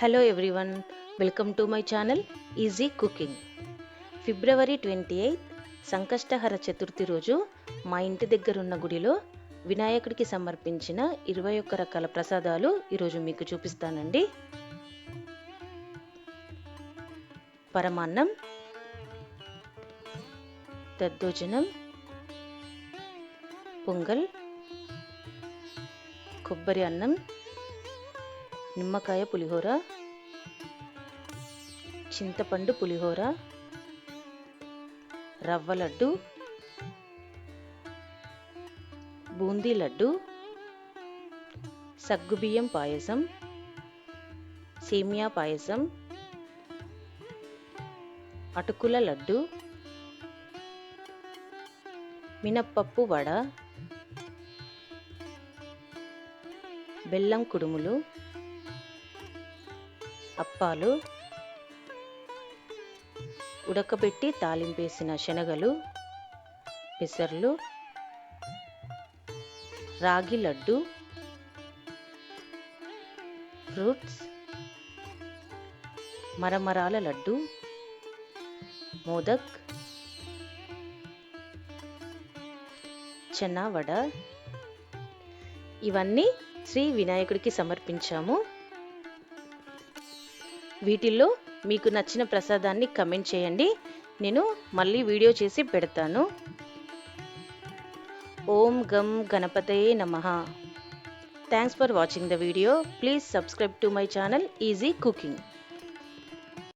Hello everyone welcome to my channel easy cooking February twenty eighth Sankashtahara Chaturthi రోజు మా ఇంటి దగ్గర ఉన్న గుడిలో వినాయకుడికి సమర్పించిన ఇరవై ఒక్క రకాల ప్రసాదాలు ఈరోజు మీకు చూపిస్తానండి. పరమాన్నం దద్దోజనం పొంగల్ కొబ్బరి అన్నం నిమ్మకాయ పులిహోర చింతపండు పులిహోర రవ్వ లడ్డు బూందీ లడ్డు సగ్గుబియ్యం పాయసం సేమియా పాయసం అటుకుల లడ్డు మినప్పప్పు వడ బెల్లం కుడుములు అప్పాలు ఉడకబెట్టి తాలింపేసిన శనగలు పెసర్లు రాగి లడ్డు ఫ్రూట్స్ మరమరాల లడ్డు మోదక్ చెన్నా వడ. ఇవన్నీ శ్రీ వినాయకుడికి సమర్పించాము. వీటిల్లో మీకు నచ్చిన ప్రసాదాన్ని కమెంట్ చేయండి. నేను మళ్ళీ వీడియో చేసి పెడతాను. ఓం గం గణపతయే నమ. Thanks for watching the video please subscribe to my channel easy cooking